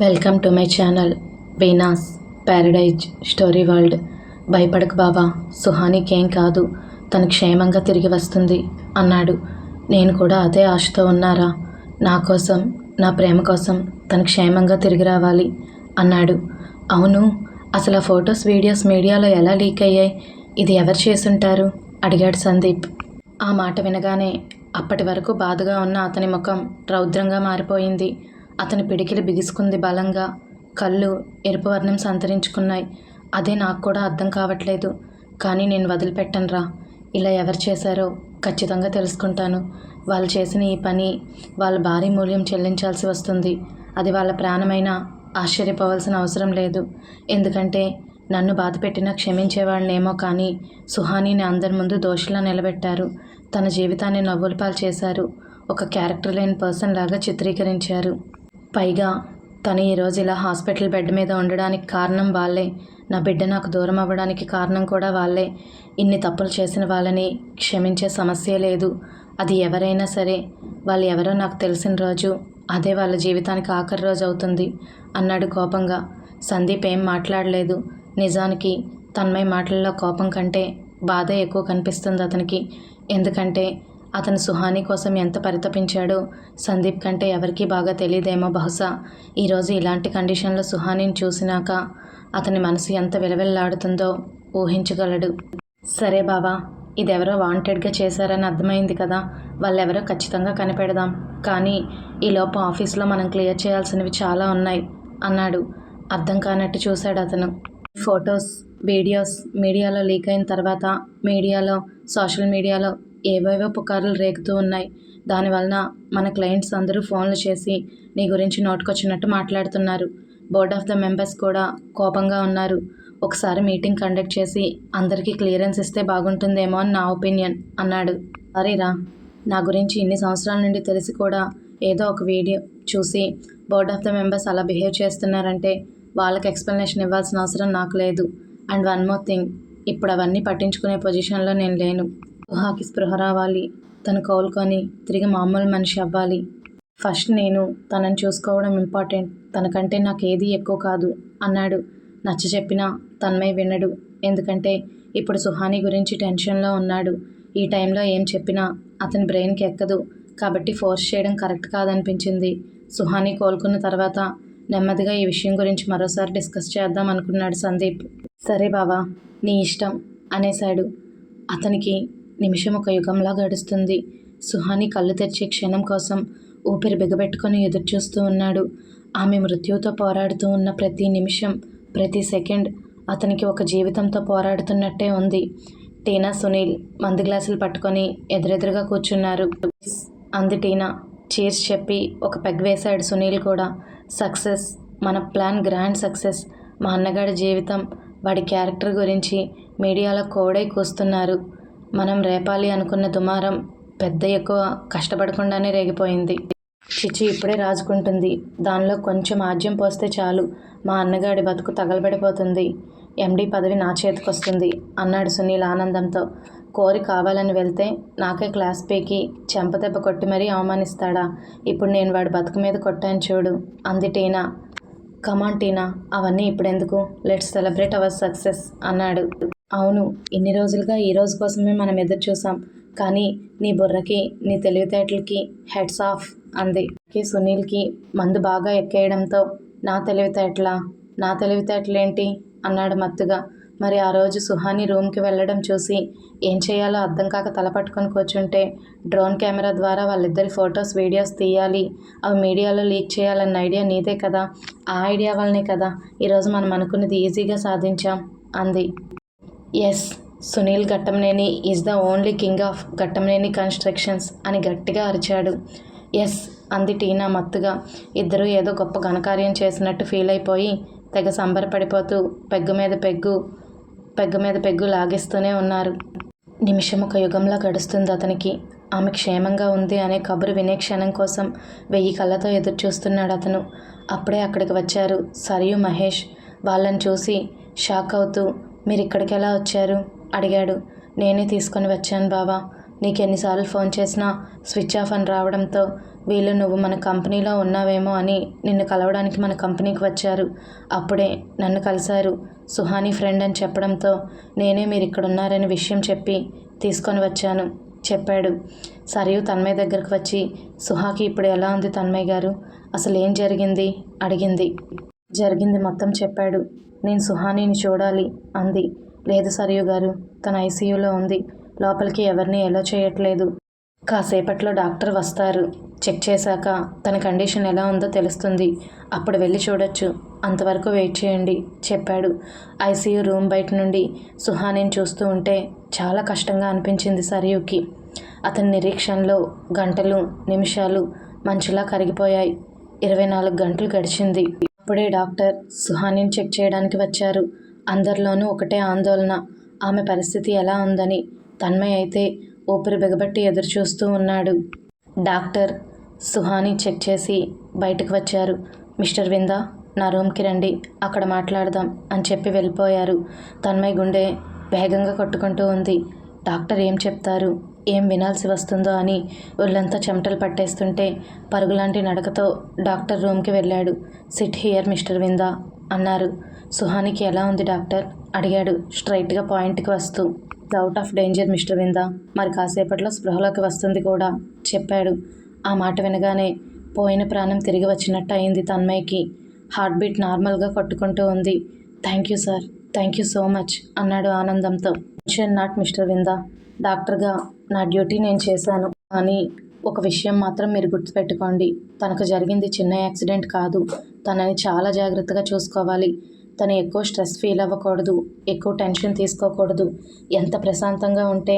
Welcome to my channel Venus paradise story world భయపడకు బావా సుహానికేం కాదు తను క్షేమంగా తిరిగి వస్తుంది అన్నాడు. నేను కూడా అదే ఆశతో ఉన్నారా? నా కోసం నా ప్రేమ కోసం తను క్షేమంగా తిరిగి రావాలి అన్నాడు. అవును అసలు ఆ ఫొటోస్ వీడియోస్ మీడియాలో ఎలా లీక్ అయ్యాయి? ఇది ఎవరు చేసుంటారు అడిగాడు సందీప్. ఆ మాట వినగానే అప్పటి వరకు బాధగా ఉన్న అతని ముఖం రౌద్రంగా మారిపోయింది. అతని పిడికిలి బిగుసుకుంది బలంగా. కళ్ళు ఎరుపు వర్ణం సంతరించుకున్నాయి. అదే నాకు కూడా అర్థం కావట్లేదు. కానీ నేను వదిలిపెట్టనురా. ఇలా ఎవరు చేశారో ఖచ్చితంగా తెలుసుకుంటాను. వాళ్ళు చేసిన ఈ పని వాళ్ళ భారీ మూల్యం చెల్లించాల్సి వస్తుంది. అది వాళ్ళ ప్రాణమైనా ఆశ్చర్యపోవాల్సిన అవసరం లేదు. ఎందుకంటే నన్ను బాధ పెట్టినా క్షమించేవాడినేమో కానీ సుహానీని అందరి ముందు దోషిలా నిలబెట్టారు. తన జీవితాన్ని నవ్వులపాలు చేశారు. ఒక క్యారెక్టర్ లేని పర్సన్ లాగా చిత్రీకరించారు. పైగా తను ఈరోజు ఇలా హాస్పిటల్ బెడ్ మీద ఉండడానికి కారణం వాళ్ళే. నా బిడ్డ నాకు దూరం అవ్వడానికి కారణం కూడా వాళ్ళే. ఇన్ని తప్పులు చేసిన వాళ్ళని క్షమించే సమస్య లేదు. అది ఎవరైనా సరే వాళ్ళు ఎవరో నాకు తెలిసిన రోజు అదే వాళ్ళ జీవితానికి ఆఖరి రోజు అవుతుంది అన్నాడు కోపంగా. సందీప్ ఏం మాట్లాడలేదు. నిజానికి తన్మయ మాటల్లో కోపం కంటే బాధే ఎక్కువ కనిపిస్తుంది అతనికి. ఎందుకంటే అతను సుహాని కోసం ఎంత పరితపించాడో సందీప్ కంటే ఎవరికీ బాగా తెలియదేమో బహుశా. ఈరోజు ఇలాంటి కండిషన్లో సుహానిని చూసినాక అతని మనసు ఎంత విలవిల్లాడుతుందో ఊహించగలడు. సరే బావా ఇదెవరో వాంటెడ్గా చేశారని అర్థమైంది కదా వాళ్ళెవరో ఖచ్చితంగా కనిపెడదాం. కానీ ఈలోపు ఆఫీస్లో మనం క్లియర్ చేయాల్సినవి చాలా ఉన్నాయి అన్నాడు. అర్థం కానట్టు చూశాడు అతను. ఫొటోస్ వీడియోస్ మీడియాలో లీక్ అయిన తర్వాత మీడియాలో సోషల్ మీడియాలో ఏవేవో పుకార్లు రేగుతూ ఉన్నాయి. దానివలన మన క్లయింట్స్ అందరూ ఫోన్లు చేసి నీ గురించి నోటుకొచ్చినట్టు మాట్లాడుతున్నారు. బోర్డ్ ఆఫ్ ద మెంబర్స్ కూడా కోపంగా ఉన్నారు. ఒకసారి మీటింగ్ కండక్ట్ చేసి అందరికీ క్లియరెన్స్ ఇస్తే బాగుంటుందేమో అని నా ఒపీనియన్ అన్నాడు. సరేరా. నా గురించి ఇన్ని సంవత్సరాల నుండి తెలిసి కూడా ఏదో ఒక వీడియో చూసి బోర్డ్ ఆఫ్ ద మెంబర్స్ అలా బిహేవ్ చేస్తున్నారంటే వాళ్ళకి ఎక్స్ప్లెనేషన్ ఇవ్వాల్సిన అవసరం నాకు లేదు. And one more thing. ఇప్పుడు అవన్నీ పట్టించుకునే పొజిషన్లో నేను లేను. ఊహాకి స్పృహ రావాలి. తను కోలుకొని తిరిగి మామూలు మనిషి అవ్వాలి. ఫస్ట్ నేను తనని చూసుకోవడం ఇంపార్టెంట్. తనకంటే నాకు ఏది ఎక్కువ కాదు అన్నాడు. నచ్చ చెప్పినా తన్మై వినడు. ఎందుకంటే ఇప్పుడు సుహాని గురించి టెన్షన్లో ఉన్నాడు. ఈ టైంలో ఏం చెప్పినా అతని బ్రెయిన్కి ఎక్కదు. కాబట్టి ఫోర్స్ చేయడం కరెక్ట్ కాదనిపించింది. సుహాని కోలుకున్న తర్వాత నెమ్మదిగా ఈ విషయం గురించి మరోసారి డిస్కస్ చేద్దాం అనుకున్నాడు సందీప్. సరే బావా నీ ఇష్టం అనేశాడు. అతనికి నిమిషం ఒక యుగంలా గడుస్తుంది. సుహాని కళ్ళు తెరిచే క్షణం కోసం ఊపిరి బిగబెట్టుకొని ఎదురుచూస్తూ ఉన్నాడు. ఆమె మృత్యువుతో పోరాడుతూ ఉన్న ప్రతి నిమిషం ప్రతి సెకండ్ అతనికి ఒక జీవితంతో పోరాడుతున్నట్టే ఉంది. టీనా సునీల్ మందు గ్లాసులు పట్టుకొని ఎదురెదురుగా కూర్చున్నారు. అంది టీనా. చీర్స్ చెప్పి ఒక పెగ్ వేశాడు సునీల్ కూడా. సక్సెస్ మన ప్లాన్ గ్రాండ్ సక్సెస్. మా అన్నగాడి జీవితం వాడి క్యారెక్టర్ గురించి మీడియాలో కోడై కూస్తున్నారు. మనం రేపాలి అనుకున్న దుమారం పెద్ద ఎక్కువ కష్టపడకుండానే రేగిపోయింది. చిచి ఇప్పుడే రాజుకుంటుంది. దానిలో కొంచెం ఆజ్యం పోస్తే చాలు. మా అన్నగాడి బతుకు తగలబడిపోతుంది. ఎండి పదవి నా చేతికొస్తుంది అన్నాడు సునీల్ ఆనందంతో. కోరి కావాలని వెళ్తే నాకే క్లాస్ పీకి చెంపదెబ్బ కొట్టి మరీ అవమానిస్తాడా? ఇప్పుడు నేను వాడి బతుకు మీద కొట్టాను చూడు. అంది టీనా. కమాన్ టీనా అవన్నీ ఇప్పుడెందుకు? లెట్స్ సెలబ్రేట్ అవర్ సక్సెస్ అన్నాడు. అవును ఇన్ని రోజులుగా ఈ రోజు కోసమే మనం ఎదురు చూసాం కానీ నీ బుర్రకి నీ తెలివితేటలకి హెడ్స్ ఆఫ్ అంది. సునీల్కి మందు బాగా ఎక్కేయడంతో నా తెలివితేటల? నా తెలివితేటలేంటి? అన్నాడు మత్తుగా. మరి ఆ రోజు సుహాని రూమ్కి వెళ్ళడం చూసి ఏం చేయాలో అర్థం కాక తలపట్టుకొని కూర్చుంటే డ్రోన్ కెమెరా ద్వారా వాళ్ళిద్దరి ఫొటోస్ వీడియోస్ తీయాలి. అవి మీడియాలో లీక్ చేయాలన్న ఐడియా నీదే కదా? ఆ ఐడియా వల్లనే కదా? ఈరోజు మనం అనుకున్నది ఈజీగా సాధించాం అంది. Yes Sunil Ghattamaneni is the only king of Ghattamaneni constructions అని గట్టిగా అరిచాడు. ఎస్ అంది టీనా మత్తుగా. ఇద్దరూ ఏదో గొప్ప ఘనకార్యం చేసినట్టు ఫీల్ అయిపోయి తెగ సంబరపడిపోతూ పెగ్గు మీద పెగ్గు పెగ్గు మీద పెగ్గు లాగేస్తూనే ఉన్నారు. నిమిషం ఒక యుగంలా గడుస్తుంది అతనికి. ఆమె క్షేమంగా ఉంది అనే కబురు వినే క్షణం కోసం వెయ్యి కళ్ళతో ఎదురు చూస్తున్నాడు అతను. అప్పుడే అక్కడికి వచ్చారు సరియు మహేష్. వాళ్ళని చూసి షాక్ అవుతూ మీరు ఇక్కడికి ఎలా వచ్చారు? అడిగాడు. నేనే తీసుకొని వచ్చాను బావా. నీకు ఎన్నిసార్లు ఫోన్ చేసినా స్విచ్ ఆఫ్ అని రావడంతో వీళ్ళు నువ్వు మన కంపెనీలో ఉన్నావేమో అని నిన్ను కలవడానికి మన కంపెనీకి వచ్చారు. అప్పుడే నన్ను కలిశారు సుహాని ఫ్రెండ్ అని చెప్పడంతో నేనే మీరు ఇక్కడ ఉన్నారనే విషయం చెప్పి తీసుకొని వచ్చాను. చెప్పాడు. సరియు తన్మయ్య దగ్గరకు వచ్చి సుహాకి ఇప్పుడు ఎలా ఉంది తన్మయ్య గారు? అసలు ఏం జరిగింది? అడిగింది. జరిగింది మొత్తం చెప్పాడు. నేను సుహానీని చూడాలి అంది. లేదు సరియు గారు తన ఐసీయూలో ఉంది. లోపలికి ఎవరిని ఎలా చేయట్లేదు? కాసేపట్లో డాక్టర్ వస్తారు. చెక్ చేశాక తన కండిషన్ ఎలా ఉందో తెలుస్తుంది. అప్పుడు వెళ్ళి చూడొచ్చు. అంతవరకు వెయిట్ చేయండి చెప్పాడు. ఐసీయూ రూమ్ బయట నుండి సుహానిని చూస్తూ ఉంటే చాలా కష్టంగా అనిపించింది సరియుకి. అతని నిరీక్షణలో గంటలు నిమిషాలు మంచులా కరిగిపోయాయి. ఇరవై నాలుగు గంటలు గడిచింది. అప్పుడే డాక్టర్ సుహానిని చెక్ చేయడానికి వచ్చారు. అందరిలోనూ ఒకటే ఆందోళన. ఆమె పరిస్థితి ఎలా ఉందని తన్మయ్ అయితే ఊపిరి బిగబట్టి ఎదురు చూస్తూ ఉన్నాడు. డాక్టర్ సుహాని చెక్ చేసి బయటకు వచ్చారు. మిస్టర్ విందా నా రూమ్కి రండి అక్కడ మాట్లాడదాం అని చెప్పి వెళ్ళిపోయారు. తన్మయ్ గుండె వేగంగా కొట్టుకుంటూ ఉంది. డాక్టర్ ఏం చెప్తారు? ఏం వినాల్సి వస్తుందో అని ఒళ్ళంతా చెమటలు పట్టేస్తుంటే పరుగులాంటి నడకతో డాక్టర్ రూమ్కి వెళ్ళాడు. సిట్ హియర్ మిస్టర్ విందా అన్నారు. సుహానికి ఎలా ఉంది డాక్టర్? అడిగాడు స్ట్రైట్గా పాయింట్కి వస్తూ. Out of danger mister Vinda. మరి కాసేపట్లో స్పృహలోకి వస్తుంది కూడా చెప్పాడు. ఆ మాట వినగానే పోయిన ప్రాణం తిరిగి వచ్చినట్టు అయింది తన్మయ్యకి. హార్ట్ బీట్ నార్మల్గా కొట్టుకుంటూ ఉంది. Thank you sir. Thank you so much అన్నాడు ఆనందంతో. Not mister Vinda. డాక్టర్గా నా డ్యూటీ నేను చేశాను. కానీ ఒక విషయం మాత్రం మీరు గుర్తుపెట్టుకోండి. తనకు జరిగింది చిన్న యాక్సిడెంట్ కాదు. తనని చాలా జాగ్రత్తగా చూసుకోవాలి. తను ఎక్కువ స్ట్రెస్ ఫీల్ అవ్వకూడదు. ఎక్కువ టెన్షన్ తీసుకోకూడదు. ఎంత ప్రశాంతంగా ఉంటే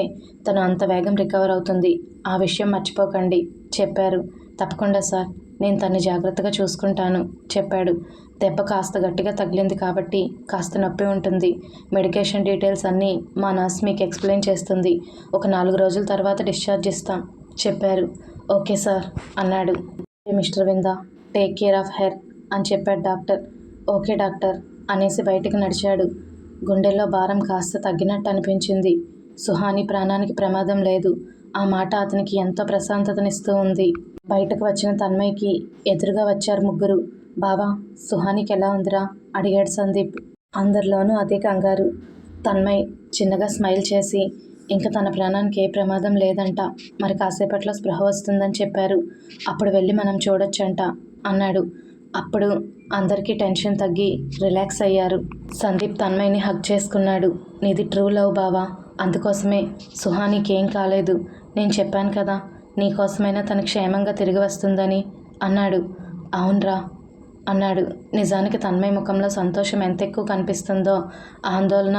తను అంత వేగం రికవర్ అవుతుంది. ఆ విషయం మర్చిపోకండి. చెప్పారు. తప్పకుండా సార్. నేను తన్ని జాగ్రత్తగా చూసుకుంటాను. చెప్పాడు. దెబ్బ కాస్త గట్టిగా తగిలింది కాబట్టి కాస్త నొప్పి ఉంటుంది. మెడికేషన్ డీటెయిల్స్ అన్నీ మా నర్స్ మీకు ఎక్స్ప్లెయిన్ చేస్తుంది. ఒక నాలుగు రోజుల తర్వాత డిశ్చార్జ్ ఇస్తాం చెప్పారు. ఓకే సార్ అన్నాడు. Mister Vinda take care of her అని చెప్పాడు డాక్టర్. ఓకే డాక్టర్ అనేసి బయటికి నడిచాడు. గుండెల్లో భారం కాస్త తగ్గినట్టు అనిపించింది. సుహాని ప్రాణానికి ప్రమాదం లేదు. ఆ మాట అతనికి ఎంతో ప్రశాంతతనిస్తూ ఉంది. బయటకు వచ్చిన తన్మయ్యకి ఎదురుగా వచ్చారు ముగ్గురు. బావా సుహానికి ఎలా ఉందిరా? అడిగాడు సందీప్. అందరిలోనూ అదే కంగారు. తన్మయ్ చిన్నగా స్మైల్ చేసి ఇంకా తన ప్రాణానికి ఏ ప్రమాదం లేదంట. మరి కాసేపట్లో స్పృహ వస్తుందని చెప్పారు. అప్పుడు వెళ్ళి మనం చూడొచ్చంట అన్నాడు. అప్పుడు అందరికీ టెన్షన్ తగ్గి రిలాక్స్ అయ్యారు. సందీప్ తన్మయ్ని హక్ చేసుకున్నాడు. నీది ట్రూ లవ్ బావా. అందుకోసమే సుహానికి ఏం కాలేదు. నేను చెప్పాను కదా నీకోసమైనా తను క్షేమంగా తిరిగి వస్తుందని అన్నాడు. అవునరా అన్నాడు. నిజానికి తన్మయ ముఖంలో సంతోషం ఎంత ఎక్కువ కనిపిస్తుందో ఆందోళన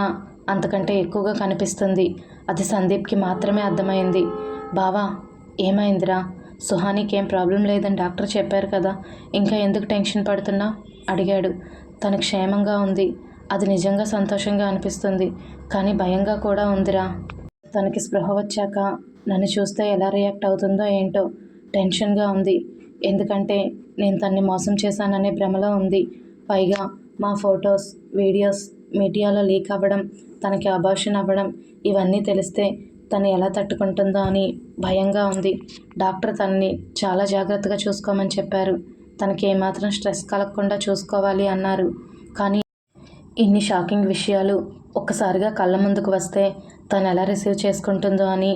అంతకంటే ఎక్కువగా కనిపిస్తుంది. అది సందీప్కి మాత్రమే అర్థమైంది. బావా ఏమైందిరా? సుహానికి ఏం ప్రాబ్లం లేదని డాక్టర్ చెప్పారు కదా ఇంకా ఎందుకు టెన్షన్ పడుతున్నా? అడిగాడు. తను క్షేమంగా ఉంది. అది నిజంగా సంతోషంగా అనిపిస్తుంది. కానీ భయంగా కూడా ఉందిరా. తనకి స్పృహ వచ్చాక నన్ను చూస్తే ఎలా రియాక్ట్ అవుతుందో ఏంటో టెన్షన్గా ఉంది. ఎందుకంటే నేను తన్ని మోసం చేశాననే భ్రమలో ఉంది. పైగా మా ఫొటోస్ వీడియోస్ మీడియాలో లీక్ అవ్వడం తనకి అబార్షన్ అవ్వడం ఇవన్నీ తెలిస్తే తను ఎలా తట్టుకుంటుందో అని భయంగా ఉంది. డాక్టర్ తనని చాలా జాగ్రత్తగా చూసుకోమని చెప్పారు. తనకి ఏమాత్రం స్ట్రెస్ కలగకుండా చూసుకోవాలి అన్నారు. కానీ ఇన్ని షాకింగ్ విషయాలు ఒక్కసారిగా కళ్ళ ముందుకు వస్తే తను ఎలా రిసీవ్ చేసుకుంటుందో అని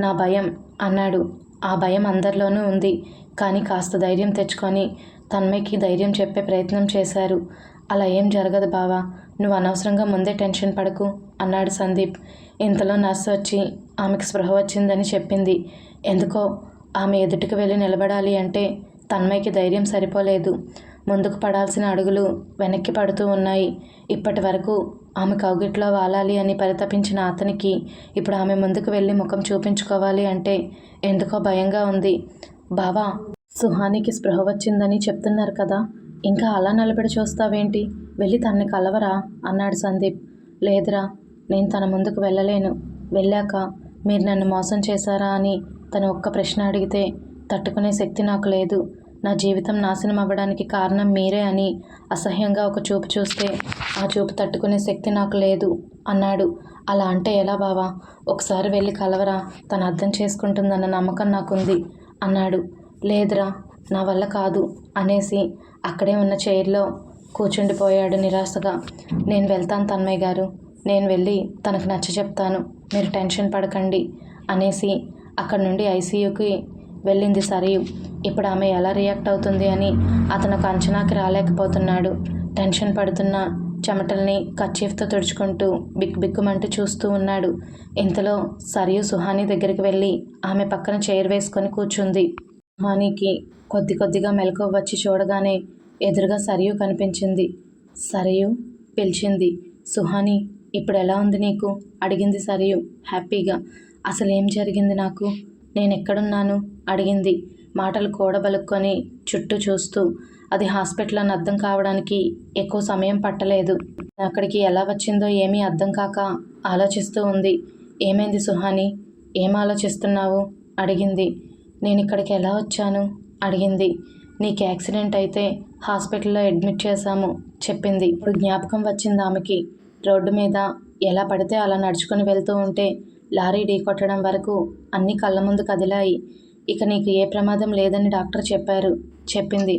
నా భయం అన్నాడు. ఆ భయం అందరిలోనూ ఉంది. కానీ కాస్త ధైర్యం తెచ్చుకొని తన్మయ్యకి ధైర్యం చెప్పే ప్రయత్నం చేశారు. అలా ఏం జరగదు బావా నువ్వు అనవసరంగా ముందే టెన్షన్ పడకు అన్నాడు సందీప్. ఇంతలో నర్సు వచ్చి ఆమెకు స్పృహ వచ్చిందని చెప్పింది. ఎందుకో ఆమె ఎదుటికి వెళ్ళి నిలబడాలి అంటే తన్మయ్యకి ధైర్యం సరిపోలేదు. ముందుకు పడాల్సిన అడుగులు వెనక్కి పడుతూ ఉన్నాయి. ఇప్పటి వరకు ఆమె కౌగిట్లో వాలాలి అని పరితపించిన అతనికి ఇప్పుడు ఆమె ముందుకు వెళ్ళి ముఖం చూపించుకోవాలి అంటే ఎందుకో భయంగా ఉంది. బావా సుహానికి స్పృహ వచ్చిందని చెప్తున్నారు కదా. ఇంకా అలా నిలబడి చూస్తావేంటి? వెళ్ళి తన్ని కలవరా? అన్నాడు సందీప్. లేదురా నేను తన ముందుకు వెళ్ళలేను. వెళ్ళాక మీరు నన్ను మోసం చేశారా అని తను ఒక్క ప్రశ్న అడిగితే తట్టుకునే శక్తి నాకు లేదు. నా జీవితం నాశనం అవ్వడానికి కారణం మీరే అని అసహ్యంగా ఒక చూపు చూస్తే ఆ చూపు తట్టుకునే శక్తి నాకు లేదు అన్నాడు. అలా అంటే ఎలా బావా? ఒకసారి వెళ్ళి కలవరా? తను అర్థం చేసుకుంటుందన్న నమ్మకం నాకుంది. అన్నాడు. లేదురా నా వల్ల కాదు అనేసి అక్కడే ఉన్న చైర్లో కూర్చుండిపోయాడు నిరాశగా. నేను వెళ్తాను తన్మయ్య గారు. నేను వెళ్ళి తనకు నచ్చ చెప్తాను. మీరు టెన్షన్ పడకండి అనేసి అక్కడి నుండి ఐసీయూకి వెళ్ళింది సరియు ఇప్పుడు ఆమె ఎలా రియాక్ట్ అవుతుంది అని అతను ఒక అంచనాకి రాలేకపోతున్నాడు. టెన్షన్ పడుతున్న చెమటల్ని కర్చీఫ్తో తుడుచుకుంటూ బిక్ బిక్కుమంటూ చూస్తూ ఉన్నాడు. ఇంతలో సరియు సుహాని దగ్గరికి వెళ్ళి ఆమె పక్కన చైర్ వేసుకొని కూర్చుంది. సుహానికి కొద్ది కొద్దిగా మెలకువ వచ్చి చూడగానే ఎదురుగా సరియు కనిపించింది. సరియు పిలిచింది. సుహాని ఇప్పుడు ఎలా ఉంది నీకు? అడిగింది సరియు హ్యాపీగా. అసలు ఏం జరిగింది నాకు? నేను ఎక్కడున్నాను అడిగింది. మాటలు కూడబలుక్కొని చుట్టూ చూస్తూ అది హాస్పిటల్ అని అర్థం కావడానికి ఎక్కువ సమయం పట్టలేదు. అక్కడికి ఎలా వచ్చిందో ఏమీ అర్థం కాక ఆలోచిస్తూ ఉంది. ఏమైంది సుహాని? ఏం ఆలోచిస్తున్నావు? అడిగింది. నేను ఇక్కడికి ఎలా వచ్చాను? అడిగింది. నీకు యాక్సిడెంట్ అయితే హాస్పిటల్లో అడ్మిట్ చేశాము చెప్పింది. ఇప్పుడు జ్ఞాపకం వచ్చింది ఆమెకి. రోడ్డు మీద ఎలా పడితే అలా నడుచుకొని వెళ్తూ ఉంటే లారీ ఢీకొట్టడం వరకు అన్ని కళ్ళ ముందు కదిలాయి. ఇక నీకు ఏ ప్రమాదం లేదని డాక్టర్ చెప్పారు చెప్పింది.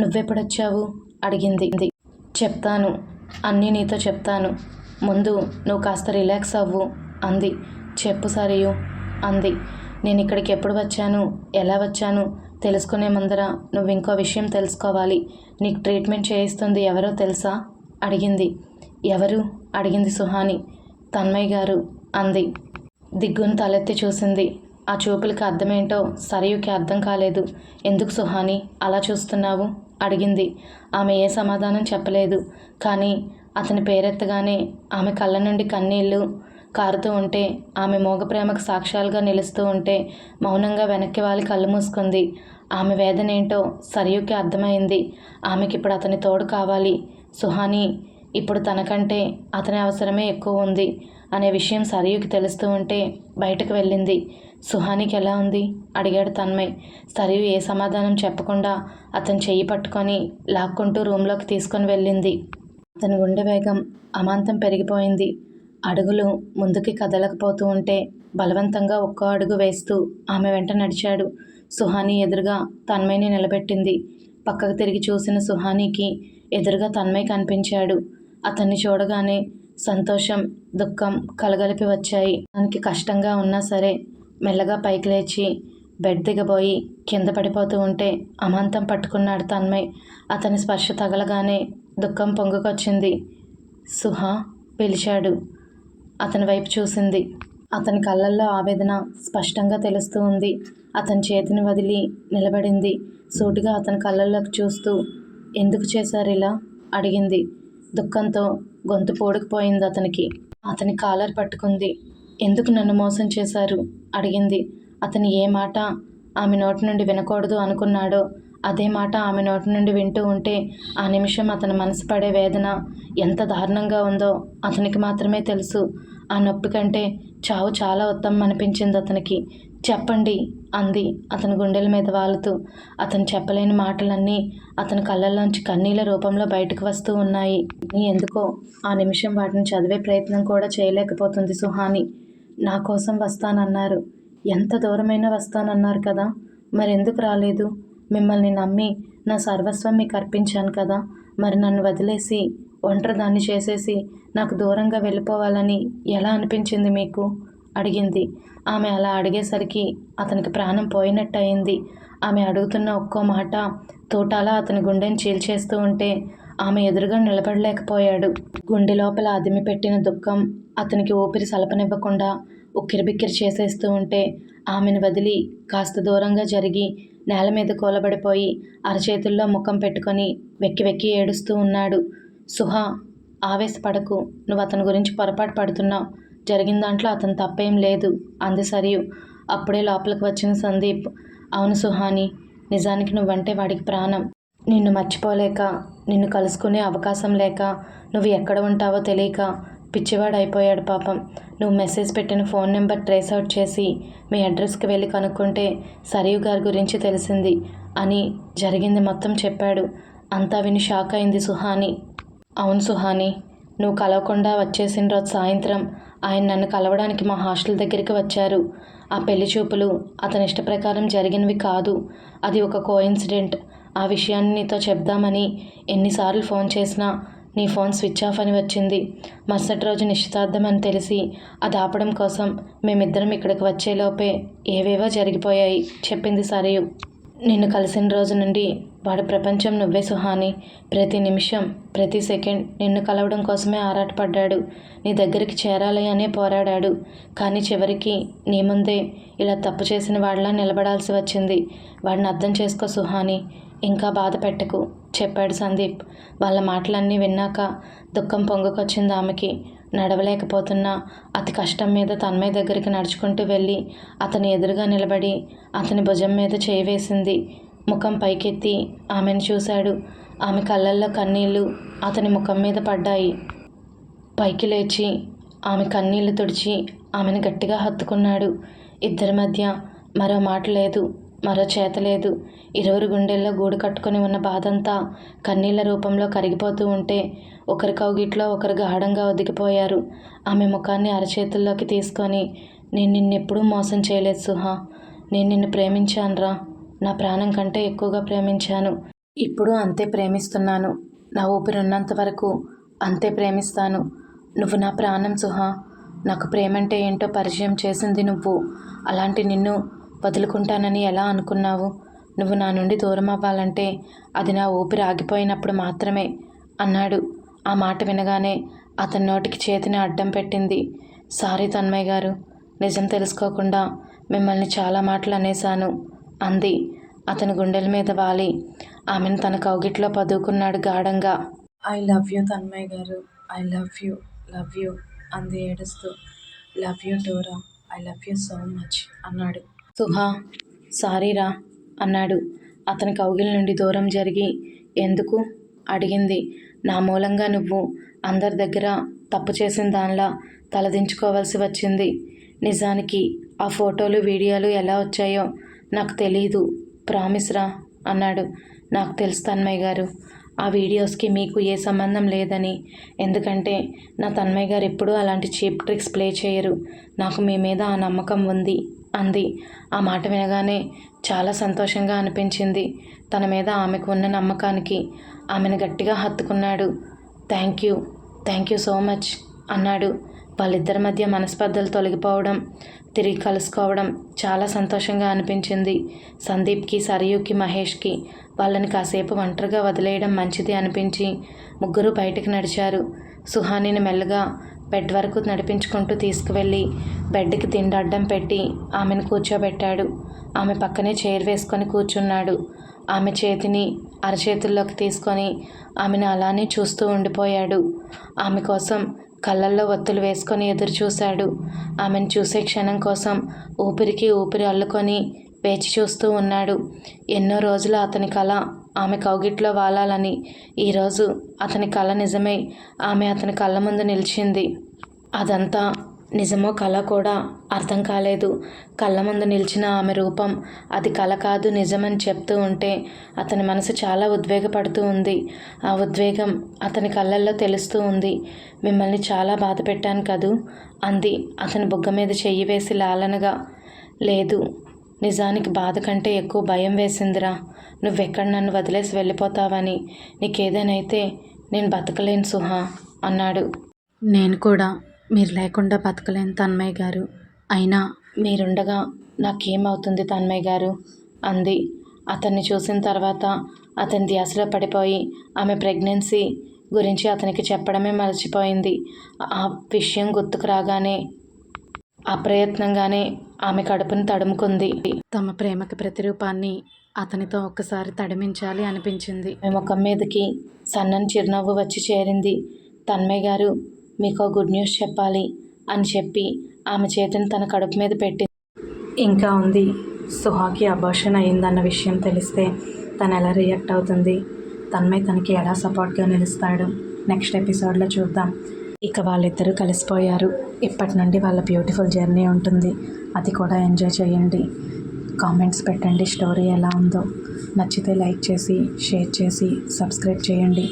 నువ్వెప్పుడొచ్చావు అడిగింది. చెప్తాను. అన్నీ నీతో చెప్తాను. ముందు నువ్వు కాస్త రిలాక్స్ అవ్వు అంది. చెప్పు సరియు అంది. నేను ఇక్కడికి ఎప్పుడు వచ్చాను? ఎలా వచ్చాను? తెలుసుకునే ముందర నువ్వు ఇంకో విషయం తెలుసుకోవాలి. నీకు ట్రీట్మెంట్ చేయిస్తుంది ఎవరో తెలుసా? అడిగింది. ఎవరు? అడిగింది సుహాని. తన్మయ్ గారు అంది. దిగ్గును తలెత్తి చూసింది. ఆ చూపులకి అర్థమేంటో సరయుకి అర్థం కాలేదు. ఎందుకు సుహాని అలా చూస్తున్నావు? అడిగింది. ఆమె ఏ సమాధానం చెప్పలేదు. కానీ అతని పేరెత్తగానే ఆమె కళ్ళ నుండి కన్నీళ్ళు కారుతూ ఉంటే ఆమె మోగ ప్రేమకు సాక్ష్యాలుగా నిలుస్తూ ఉంటే మౌనంగా వెనక్కి వాలి కళ్ళు మూసుకుంది. ఆమె వేదనేంటో సరయుకి అర్థమైంది. ఆమెకి ఇప్పుడు అతని తోడు కావాలి. సుహాని ఇప్పుడు తనకంటే అతని అవసరమే ఎక్కువ ఉంది అనే విషయం సరయుకి తెలుస్తూ ఉంటే బయటకు వెళ్ళింది. సుహానికి ఎలా ఉంది? అడిగాడు తన్మయ్. సరియు ఏ సమాధానం చెప్పకుండా అతను చెయ్యి పట్టుకొని లాక్కుంటూ రూమ్లోకి తీసుకొని వెళ్ళింది. అతని గుండె వేగం అమాంతం పెరిగిపోయింది. అడుగులు ముందుకి కదలకపోతూ ఉంటే బలవంతంగా ఒక్కో అడుగు వేస్తూ ఆమె వెంట నడిచాడు. సుహాని ఎదురుగా తన్మయ్ని నిలబెట్టింది. పక్కకు తిరిగి చూసిన సుహానికి ఎదురుగా తన్మయ్ కనిపించాడు. అతన్ని చూడగానే సంతోషం దుఃఖం కలగలిపి వచ్చాయి. తనకి కష్టంగా ఉన్నా సరే మెల్లగా పైకి లేచి బెడ్ దిగబోయి కింద పడిపోతూ ఉంటే అమాంతం పట్టుకున్నాడు తన్మయ్. అతని స్పర్శ తగలగానే దుఃఖం పొంగుకొచ్చింది. సుహా పిలిచాడు. అతని వైపు చూసింది. అతని కళ్ళల్లో ఆవేదన స్పష్టంగా తెలుస్తూ ఉంది. అతని చేతిని వదిలి నిలబడింది. సూటిగా అతని కళ్ళల్లోకి చూస్తూ ఎందుకు చేశారు ఇలా? అడిగింది. దుఃఖంతో గొంతు పోడుకుపోయింది అతనికి. అతని కాలర్ పట్టుకుంది. ఎందుకు నన్ను మోసం చేశారు? అడిగింది. అతను ఏ మాట ఆమె నోటి నుండి వినకూడదు అనుకున్నాడో అదే మాట ఆమె నోటి నుండి వింటూ ఉంటే ఆ నిమిషం అతని మనసు పడే వేదన ఎంత దారుణంగా ఉందో అతనికి మాత్రమే తెలుసు. ఆ నొప్పి కంటే చావు చాలా ఉత్తమం అనిపించింది అతనికి. చెప్పండి అంది. అతని గుండెల మీద వాలుతూ. అతను చెప్పలేని మాటలన్నీ అతని కళ్ళల్లోంచి కన్నీళ్ళ రూపంలో బయటకు వస్తూ ఉన్నాయి. నీ ఎందుకో ఆ నిమిషం వాటిని చదివే ప్రయత్నం కూడా చేయలేకపోతుంది సుహాని. నా కోసం వస్తానన్నారు. ఎంత దూరమైనా వస్తానన్నారు కదా. మరెందుకు రాలేదు? మిమ్మల్ని నమ్మి నా సర్వస్వం మీకు అర్పించాను కదా. మరి నన్ను వదిలేసి ఒంటరిదాన్ని చేసేసి నాకు దూరంగా వెళ్ళిపోవాలని ఎలా అనిపించింది మీకు? అడిగింది. ఆమె అలా అడిగేసరికి అతనికి ప్రాణం పోయినట్టు అయింది ఆమె అడుగుతున్న ఒక్కో మాట తోటాలా అతని గుండెని చీల్చేస్తూ ఉంటే ఆమె ఎదురుగా నిలబడలేకపోయాడు. గుండె లోపల అదిమి పెట్టిన దుఃఖం అతనికి ఊపిరి సలపనివ్వకుండా ఉక్కిరిబిక్కిరి చేసేస్తూ ఉంటే ఆమెను వదిలి కాస్త దూరంగా జరిగి నేల మీద కూలబడిపోయి అరచేతుల్లో ముఖం పెట్టుకొని వెక్కి వెక్కి ఏడుస్తూ ఉన్నాడు. సుహా ఆవేశపడకు నువ్వు అతని గురించి పొరపాటు పడుతున్నావు. జరిగిన దాంట్లో అతను తప్పేం లేదు అంది సరియు. అప్పుడే లోపలికి వచ్చిన సందీప్ అవును సుహాని నిజానికి నువ్వంటే వాడికి ప్రాణం. నిన్ను మర్చిపోలేక నిన్ను కలుసుకునే అవకాశం లేక నువ్వు ఎక్కడ ఉంటావో తెలియక పిచ్చివాడు అయిపోయాడు పాపం. నువ్వు మెసేజ్ పెట్టిన ఫోన్ నెంబర్ ట్రేస్ అవుట్ చేసి మీ అడ్రస్కి వెళ్ళి కనుక్కుంటే సరియు గారి గురించి తెలిసింది అని జరిగింది మొత్తం చెప్పాడు. అంతా విని షాక్ అయింది సుహాని. అవును సుహాని నువ్వు కలవకుండా వచ్చేసిన రోజు సాయంత్రం ఆయన నన్ను కలవడానికి మా హాస్టల్ దగ్గరికి వచ్చారు. ఆ పెళ్ళి చూపులు అతని ఇష్ట ప్రకారం జరిగినవి కాదు. అది ఒక కోఇన్సిడెంట్ ఆ విషయాన్ని నీతో చెప్దామని ఎన్నిసార్లు ఫోన్ చేసినా నీ ఫోన్ స్విచ్ ఆఫ్ అని వచ్చింది. మరుసటి రోజు నిశ్చితార్థం అని తెలిసి అది ఆపడం కోసం మేమిద్దరం ఇక్కడికి వచ్చేలోపే ఏవేవో జరిగిపోయాయి చెప్పింది సరియు. నిన్ను కలిసిన రోజు నుండి వాడి ప్రపంచం నువ్వే సుహాని. ప్రతి నిమిషం ప్రతి సెకండ్ నిన్ను కలవడం కోసమే ఆరాటపడ్డాడు. నీ దగ్గరికి చేరాలి అనే పోరాడాడు. కానీ చివరికి నీ ముందే ఇలా తప్పు చేసిన వాడిలా నిలబడాల్సి వచ్చింది. వాడిని అర్థం చేసుకో సుహాని. ఇంకా బాధ పెట్టకు చెప్పాడు సందీప్. వాళ్ళ మాటలన్నీ విన్నాక దుఃఖం పొంగుకొచ్చింది ఆమెకి. నడవలేకపోతున్నా అతి కష్టం మీద తన్మయ్య దగ్గరికి నడుచుకుంటూ వెళ్ళి అతని ఎదురుగా నిలబడి అతని భుజం మీద చేయి వేసింది. ముఖం పైకెత్తి ఆమెను చూశాడు. ఆమె కళ్ళల్లో కన్నీళ్ళు అతని ముఖం మీద పడ్డాయి. పైకి లేచి ఆమె కన్నీళ్ళు తుడిచి ఆమెను గట్టిగా హత్తుకున్నాడు. ఇద్దరి మధ్య మరో మాట లేదు మరో చేత లేదు. ఇరువురు గుండెల్లో గూడు కట్టుకొని ఉన్న బాధంతా కన్నీళ్ళ రూపంలో కరిగిపోతూ ఉంటే ఒకరి కౌగిట్లో ఒకరు గాఢంగా ఒదిగిపోయారు. ఆమె ముఖాన్ని అరచేతుల్లోకి తీసుకొని నేను నిన్నెప్పుడూ మోసం చేయలేదు సుహా. నేను నిన్ను ప్రేమించానురా. నా ప్రాణం కంటే ఎక్కువగా ప్రేమించాను. ఇప్పుడు అంతే ప్రేమిస్తున్నాను. నా ఊపిరున్నంత వరకు అంతే ప్రేమిస్తాను. నువ్వు నా ప్రాణం సుహా. నాకు ప్రేమంటే ఏంటో పరిచయం చేసింది నువ్వు. అలాంటి నిన్ను వదులుకుంటానని ఎలా అనుకున్నావు? నువ్వు నా నుండి దూరం అవ్వాలంటే అది నా ఊపిరి ఆగిపోయినప్పుడు మాత్రమే అన్నాడు. ఆ మాట వినగానే అతని నోటికి చేతిని అడ్డం పెట్టింది. సారీ తన్మయ్య గారు నిజం తెలుసుకోకుండా మిమ్మల్ని చాలా మాటలు అనేశాను అంది. అతని గుండెల మీద వాలి. ఆమెను తన కౌగిట్లో పదువుకున్నాడు గాఢంగా. ఐ లవ్ యూ తన్మయ్య గారు I love you love you అంది ఏడుస్తూ. Love you Dora I love you so much అన్నాడు. సుహా సారీరా అన్నాడు. అతని కౌగిలి నుండి దూరం జరిగి ఎందుకు? అడిగింది. నా మూలంగా నువ్వు అందరి దగ్గర తప్పు చేసిన దానిలా తలదించుకోవాల్సి వచ్చింది. నిజానికి ఆ ఫోటోలు వీడియోలు ఎలా వచ్చాయో నాకు తెలీదు. ప్రామిస్ రా అన్నాడు. నాకు తెలుసు తన్మయ్య గారు. ఆ వీడియోస్కి మీకు ఏ సంబంధం లేదని. ఎందుకంటే నా తన్మయ్య గారు ఎప్పుడూ అలాంటి చీప్ ట్రిక్స్ ప్లే చేయరు. నాకు మీ మీద ఆ నమ్మకం ఉంది. అంది. ఆ మాట వినగానే చాలా సంతోషంగా అనిపించింది తన మీద ఆమెకు ఉన్న నమ్మకానికి. ఆమెను గట్టిగా హత్తుకున్నాడు. Thank you thank you so much అన్నాడు. వాళ్ళిద్దరి మధ్య మనస్పర్ధలు తొలగిపోవడం తిరిగి కలుసుకోవడం చాలా సంతోషంగా అనిపించింది. సందీప్కి సరయుకి మహేష్కి వాళ్ళని కాసేపు ఒంటరిగా వదిలేయడం మంచిది అనిపించి ముగ్గురు బయటకు నడిచారు. సుహానిని మెల్లగా బెడ్ వరకు నడిపించుకుంటూ తీసుకువెళ్ళి బెడ్కి దిండు అడ్డం పెట్టి ఆమెను కూర్చోబెట్టాడు. ఆమె పక్కనే చైర్ వేసుకొని కూర్చున్నాడు. ఆమె చేతిని అరచేతుల్లోకి తీసుకొని ఆమెను అలానే చూస్తూ ఉండిపోయాడు. ఆమె కోసం కళ్ళల్లో ఒత్తులు వేసుకొని ఎదురు చూశాడు ఆమెను చూసే క్షణం కోసం ఊపిరికి ఊపిరి అల్లుకొని వేచి చూస్తూ ఉన్నాడు. ఎన్నో రోజులు అతని కళ ఆమె కౌగిట్లో వాలాలని ఈరోజు అతని కళ నిజమై. ఆమె అతని కళ్ళ ముందు నిలిచింది. అదంతా నిజమో కళ కూడా అర్థం కాలేదు. కళ్ళ ముందు నిలిచిన ఆమె రూపం అది కళ కాదు నిజమని చెప్తూ ఉంటే అతని మనసు చాలా ఉద్వేగపడుతూ ఉంది. ఆ ఉద్వేగం అతని కళ్ళల్లో తెలుస్తూ ఉంది. మిమ్మల్ని చాలా బాధ పెట్టాను కదూ? అంది అతని బుగ్గ మీద చెయ్యి వేసి లాలనగా. లేదు నిజానికి బాధ కంటే ఎక్కువ భయం వేసిందిరా. నువ్వెక్కడ నన్ను వదిలేసి వెళ్ళిపోతావని. నీకేదైనైతే నేను బతకలేను సుహా అన్నాడు. నేను కూడా మీరు లేకుండా బతకలేను తన్మయ్య గారు. అయినా మీరుండగా నాకేమవుతుంది తన్మయ్య గారు? అంది. అతన్ని చూసిన తర్వాత అతని ధ్యాసలో పడిపోయి ఆమె ప్రెగ్నెన్సీ గురించి అతనికి చెప్పడమే మర్చిపోయింది. ఆ విషయం గుర్తుకు రాగానే అప్రయత్నంగానే ఆమె కడుపును తడుముకుంది. తమ ప్రేమకి ప్రతిరూపాన్ని అతనితో ఒక్కసారి తడిమించాలి అనిపించింది. ముఖం మీదకి సన్నని చిరునవ్వు వచ్చి చేరింది. తన్మయ్య గారు మీకు గుడ్ న్యూస్ చెప్పాలి అని చెప్పి ఆమె చేతిని తన కడుపు మీద పెట్టి ఇంకా ఉంది. సుహాకి అబార్షన్ అయిందన్న విషయం తెలిస్తే తను ఎలా రియాక్ట్ అవుతుంది? తన్మయ్ తనకి ఎలా సపోర్ట్గా నిలుస్తాడు? నెక్స్ట్ ఎపిసోడ్లో చూద్దాం. ఇక వాళ్ళిద్దరూ కలిసిపోయారు. ఇప్పటి నుండి వాళ్ళ బ్యూటిఫుల్ జర్నీ ఉంటుంది. అది కూడా ఎంజాయ్ చేయండి. కామెంట్స్ పెట్టండి స్టోరీ ఎలా ఉందో. నచ్చితే లైక్ చేసి షేర్ చేసి సబ్స్క్రైబ్ చేయండి.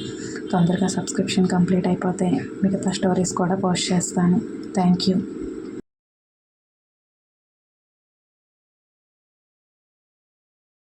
తొందరగా సబ్స్క్రిప్షన్ కంప్లీట్ అయిపోతే మిగతా స్టోరీస్ కూడా పోస్ట్ చేస్తాను. Thank you.